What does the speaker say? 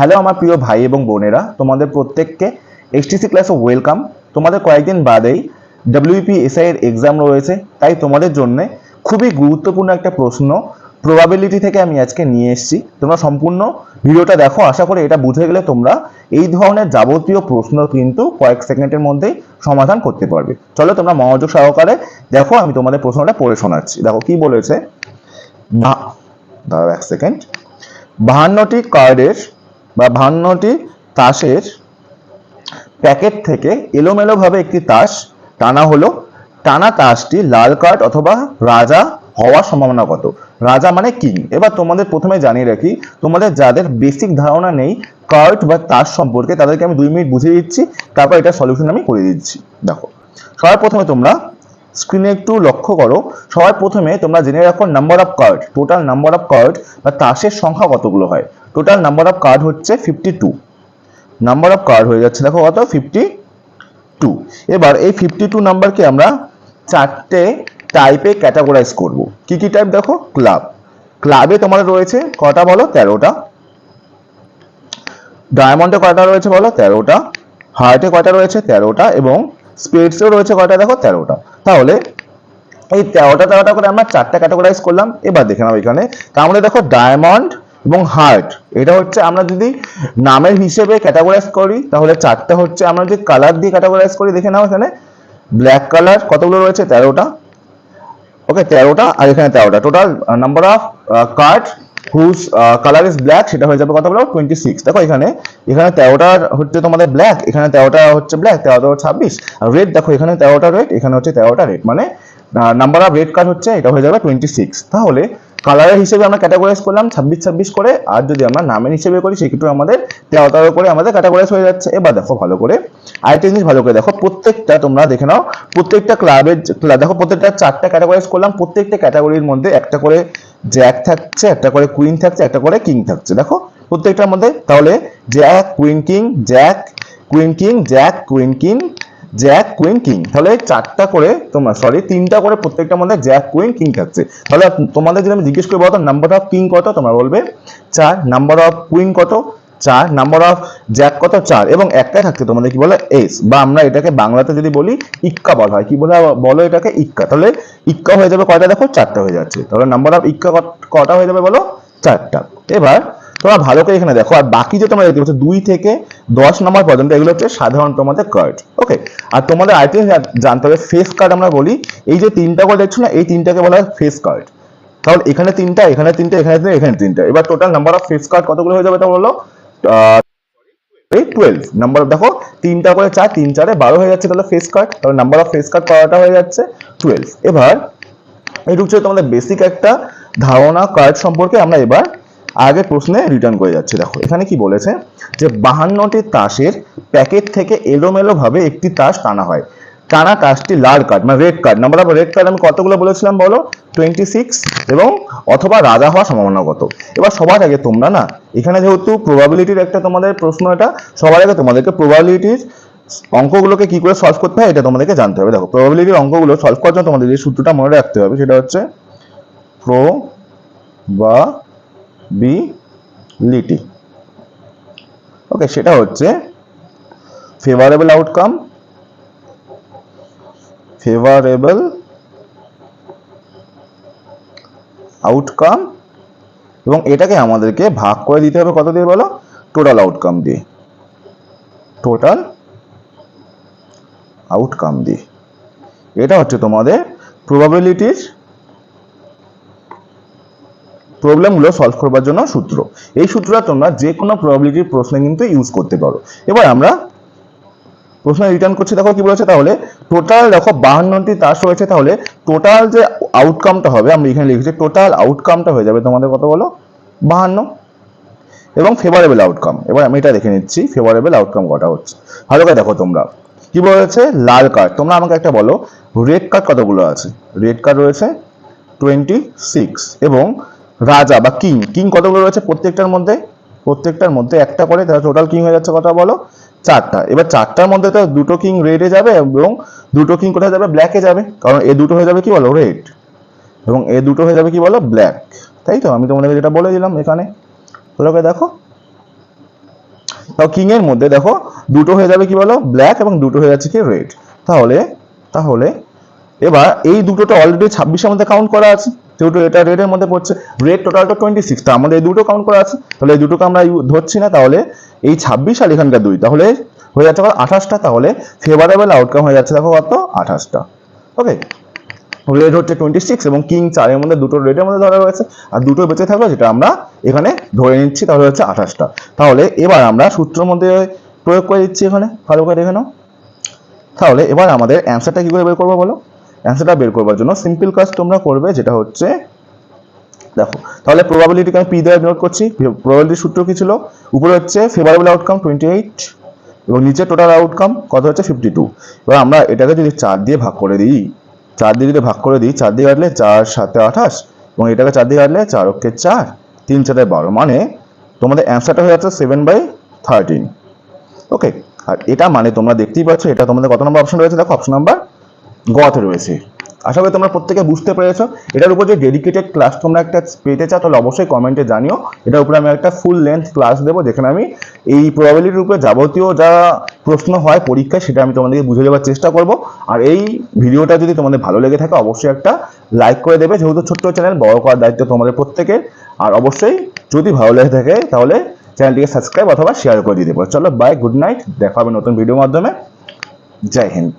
Hello আমার প্রিয় ভাই এবং বোনেরা, তোমাদের প্রত্যেককে এইচটিসি ক্লাসে ওয়েলকাম তোমাদের কয়েকদিন বাদেই ডাব্লিউপি এসআই এর এক্সাম রয়েছে, তাই তোমাদের জন্য খুবই গুরুত্বপূর্ণ একটা প্রশ্ন প্রবাবিলিটি থেকে আমি আজকে নিয়ে এসেছি। তোমরা সম্পূর্ণ ভিডিওটা দেখো, আশা করি এটা বুঝে গেলে তোমরা এই ধরনের যাবতীয় প্রশ্ন কিন্তু কয়েক সেকেন্ডের মধ্যেই সমাধান করতে পারবে। চলো তোমরা মনোযোগ সহকারে দেখো, আমি তোমাদের প্রশ্নটা পড়ে শোনাচ্ছি। দেখো, কি বলেছে? দাঁড়াও এক সেকেন্ড। বাহান্নটি কার্ডের বা বাহান্নটি তাসের প্যাকেট থেকে এলোমেলোভাবে একটি তাস টানা হলো। টানা তাসটি লাল কার্ড অথবা রাজা হওয়ার সম্ভাবনা কত? রাজা মানে কিং? এবার তোমাদের প্রথমে জানিয়ে রাখি, তোমাদের যাদের বেসিক ধারণা নেই কার্ড বা তাস সম্পর্কে, তাদেরকে আমি দুই মিনিট বুঝিয়ে দিচ্ছি, তারপর এটা সলিউশন আমি করে দিচ্ছি। দেখো সবার প্রথমে তোমরা স্ক্রিনে একটু লক্ষ্য করো, সবার প্রথমে তোমরা জেনে রাখো number of card total number of card বা তাসের সংখ্যা কতগুলো হয়। টোটাল নাম্বার অফ কার্ড হচ্ছে fifty two number of card হয়ে যাচ্ছে, দেখো কত? ফিফটি টু এবার এই ফিফটি টু নাম্বারকে আমরা চারটে টাইপে ক্যাটাগরাইজ করব। কি কি টাইপ দেখো? ক্লাব ক্লাবে তোমাদের রয়েছে কটা বলো? তেরোটা। ডায়মন্ডে কয়টা রয়েছে বলো? তেরোটা। হার্টে কয়টা রয়েছে? তেরোটা এবং স্পেডসেও রয়েছে কয়টা? দেখো তেরোটা। তাহলে এই তেরোটা তেরোটা করে আমরা চারটা ক্যাটাগরাইজ করলাম। এবার দেখে নাও এখানে। মধ্যে দেখো ডায়মন্ড এবং হার্ট এটা হচ্ছে আমরা যদি নামের হিসেবে ক্যাটাগরাইজ করি, তাহলে চারটা হচ্ছে আমরা যদি কালার দিয়ে ক্যাটাগরাইজ করি, দেখে নাও এখানে। ব্ল্যাক কালার কতগুলো রয়েছে? তেরোটা। ওকে তেরোটা আর এখানে তেরোটা। Total number of card whose colour is black সেটা হয়ে যাবে কতগুলো টোয়েন্টি সিক্স দেখো এখানে এখানে তেরোটা হচ্ছে তোমাদের ব্ল্যাক এখানে তেরোটা হচ্ছে ব্ল্যাক তেরোটা ছাব্বিশ। আর রেড দেখো এখানে তেরোটা রেড এখানে হচ্ছে তেরোটা রেড মানে নাম্বার অফ রেড কার্ড হচ্ছে, এটা হয়ে যাবে টোয়েন্টি সিক্স তাহলে কালারের হিসেবে আমরা ক্যাটাগরাইজ করলাম, ছাব্বিশ ছাব্বিশ করে। আর যদি আমরা নামের হিসেবে করি, সেক্ষেত্রে আমাদের তেরো তেরো করে আমাদের ক্যাটাগরাইজ হয়ে যাচ্ছে। এবার দেখো ভালো করে। আরেকটা জিনিস ভালো করে দেখো, প্রত্যেকটা তোমরা দেখে নাও, প্রত্যেকটা ক্লাবের দেখো প্রত্যেকটা চারটা ক্যাটাগরাইজ করলাম, প্রত্যেকটা ক্যাটাগরির মধ্যে একটা করে জ্যাক থাকছে, একটা করে কুইন থাকছে, একটা করে কিং থাকছে। দেখো, প্রত্যেকটার মধ্যে তাহলে jack queen king jack queen king jack queen king jack queen king. তাহলে চারটা করে তোমরা সরি তিনটা করে প্রত্যেকটা মধ্যে জ্যাক কুইন কিং থাকছে। তাহলে তোমাদের যদি আমি জিজ্ঞেস করি, বলতো নাম্বার অফ কিং কত? তোমরা বলবে, চার। নাম্বার অফ কুইন কত? চার। নাম্বার অফ জ্যাক কত? চার। এবং একটাই থাকছে তোমাদের কি বলে? এস বা আমরা এটাকে বাংলাতে যদি বলি, ইক্কা বলা হয়। কি বলে? বলো এটাকে ইক্কা। তাহলে ইক্কা হয়ে যাবে কয়টা? দেখো, চারটা হয়ে যাচ্ছে। তাহলে নাম্বার অফ ইক্কা কটা হয়ে যাবে বলো? চারটা। এবার তোমরা ভালো করে এখানে দেখো, আর বাকি যে তোমরা দেখতে পাচ্ছ, দুই থেকে দশ নম্বর পর্যন্ত এগুলো হচ্ছে সাধারণ তোমাদের কার্ড ওকে আর তোমাদের আরেকটি জানতে হবে ফেস কার্ড আমরা বলি, এই যে তিনটা করে দেখছ না, এই তিনটাকে বলা হয় ফেস কার্ড তাহলে এখানে তিনটা এখানে তিনটা এখানে তিনটা এখানে তিনটা। এবার total number of face card কতগুলো হয়ে যাবে তা বলো? এই টুয়েলভ নাম্বার দেখো, তিনটা করে চার, তিন চারে বারো হয়ে যাচ্ছে তাহলে ফেস কার্ড তাহলে নাম্বার অফ ফেস কার্ড করাটা হয়ে যাচ্ছে টুয়েলভ এবার এইটুকু ছিল তোমাদের বেসিক একটা ধারণা কার্ড সম্পর্কে আমরা এবার আগের প্রশ্নে রিটার্ন করে যাচ্ছে, দেখো, এখানে কি বলেছে? যে বাহান্নটি তাসের প্যাকেট থেকে এলোমেলো ভাবে একটি তাস টানা হয়। টানা তাসটি লাল কার্ড মানে red card number of red card আমি কতগুলো বলেছিলাম বলো? টোয়েন্টি সিক্স এবং অথবা রাজা হওয়ার সম্ভাবনা কত? এবার সবার আগে তোমরা না, এখানে যেহেতু প্রবাবিলিটির একটা তোমাদের প্রশ্ন এটা, সবার আগে তোমাদেরকে প্রবাবিলিটির অঙ্কগুলোকে কি করে সলভ করতে হয় এটা তোমাদেরকে জানতে হবে। দেখো প্রবাবিলিটির অঙ্কগুলো সলভ করার জন্য তোমাদের যে সূত্রটা মনে রাখতে হবে, সেটা হচ্ছে প্রো বা বি লিটি ওকে সেটা হচ্ছে ফেভারেবল আউটকাম ফেভারেবল আউটকাম এবং এটাকে আমাদেরকে ভাগ করে দিতে হবে কত দিয়ে বলো? টোটাল আউটকাম দিয়ে। টোটাল আউটকাম দিয়ে। এটা হচ্ছে তোমাদের প্রবাবিলিটির প্রবলেমগুলো সলভ করবার জন্য সূত্র। এই সূত্রটা তোমরা যে কোনো প্রবাবিলিটির প্রশ্নে কিন্তু ইউজ করতে পারো। এবার আমরা প্রশ্ন রিটার্ন করছি, দেখো কি বলেছে? তাহলে টোটাল দেখো বাহান্নটি তাস রয়েছে, তাহলে টোটাল যে আউটকামটা হবে, আমরা এখানে লিখেছি টোটাল আউটকামটা হয়ে যাবে, তোমাদের কত বলো? বাহান্ন। এবং ফেভারেবল আউটকাম এবার আমি এটা দেখে নিচ্ছি ফেভারেবল আউটকাম কটা হচ্ছে। ভালো করে দেখো তোমরা। কি বলেছে? লাল কার্ড তোমরা আমাকে একটা বলো রেড কার্ড কতগুলো আছে? রেড কার্ড রয়েছে টোয়েন্টি সিক্স এবং রাজা বা কিং কিং কতগুলো রয়েছে প্রত্যেকটার মধ্যে? প্রত্যেকটার মধ্যে একটা করে, তাহলে টোটাল কিং হয়ে যাচ্ছে কথা বলো, চারটা। এবার চারটার মধ্যে তো দুটো কিং রেডে যাবে এবং দুটো কিং কোথায় যাবে? ব্ল্যাকে যাবে। কারণ এ দুটো হয়ে যাবে কি বলো? রেড এবং এ দুটো হয়ে যাবে কি বলো? ব্ল্যাক তাই তো? আমি তোমাদেরকে যেটা বলে দিলাম এখানে। ভালো দেখো। তাও কিং এর মধ্যে দেখো, দুটো হয়ে যাবে কি বলো? ব্ল্যাক এবং দুটো হয়ে যাচ্ছে কি রেড তাহলে তাহলে, এবার এই দুটোটা অলরেডি ছাব্বিশের মধ্যে কাউন্ট করা আছে। যেহেতু এটা রেডের মধ্যে পড়ছে রেড টোটালটা টোয়েন্টি সিক্স তো আমাদের এই দুটো কাউন্ট করা আছে। তাহলে এই দুটোকে আমরা ধরছি না, তাহলে এই ছাব্বিশ আর এখানকার দুই, তাহলে হয়ে যাচ্ছে কত আঠাশটা, তাহলে ফেভারেবল আউটকাম হয়ে যাচ্ছে, দেখো কত? আঠাশটা। ওকে রেড হচ্ছে টোয়েন্টি সিক্স এবং কিং চারের মধ্যে দুটো রেডের মধ্যে ধরা রয়েছে আর দুটো বেঁচে থাকবে যেটা আমরা এখানে ধরে নিচ্ছি, তাহলে হচ্ছে আঠাশটা। তাহলে এবার আমরা সূত্রের মধ্যে প্রয়োগ করে দিচ্ছি এখানে, ভালো করে দেখে নাও। তাহলে এবার আমাদের অ্যান্সারটা কী করে বের করব বলো? অ্যান্সারটা বের করবার জন্য সিম্পল কাজ তোমরা করবে, যেটা হচ্ছে, দেখো, তাহলে প্রবাবিলিটিকে আমি পি দ্বারা নোট করছি প্রবাবিলিটির সূত্র কি ছিল? উপরে হচ্ছে ফেভারেবল আউটকাম টোয়েন্টি এইট এবং নিচে টোটাল আউটকাম কত হচ্ছে? ফিফটি টু এবার আমরা এটাকে যদি চার দিয়ে ভাগ করে দিই, চার দিয়ে যদি ভাগ করে দিই, চার দিয়ে কাটলে চার, সাতে আঠাশ এবং এটাকে চার দিয়ে কাটলে চার অক্ষে চার, তিন চারে বারো মানে তোমাদের অ্যান্সারটা হয়ে যাচ্ছে সেভেন বাই থার্টিন ওকে আর এটা মানে তোমরা দেখতেই পাচ্ছ, এটা তোমাদের কত নম্বর অপশন রয়েছে? দেখো অপশন নাম্বার গতে রয়েছে। আশা করি তোমরা প্রত্যেকে বুঝতে পেরেছ। এটার উপর যে ডেডিকেটেড ক্লাস তোমরা একটা পেতে চাও, তাহলে অবশ্যই কমেন্টে জানিও। এটার উপরে আমি একটা ফুল লেন্থ ক্লাস দেবো, যেখানে আমি এই প্রবাবিলিটির উপরে যাবতীয় যা প্রশ্ন হয় পরীক্ষায়, সেটা আমি তোমাদেরকে বুঝে দেওয়ার চেষ্টা করব। আর এই ভিডিওটা যদি তোমাদের ভালো লেগে থাকে, অবশ্যই একটা লাইক করে দেবে। যেহেতু ছোট্ট চ্যানেল বড় করার দায়িত্ব তোমাদের প্রত্যেকের। আর অবশ্যই যদি ভালো লেগে থাকে, তাহলে চ্যানেলটিকে সাবস্ক্রাইব অথবা শেয়ার করে দিতে পারো চলো বাই গুড নাইট দেখা হবে নতুন ভিডিওর মাধ্যমে। জয় হিন্দ।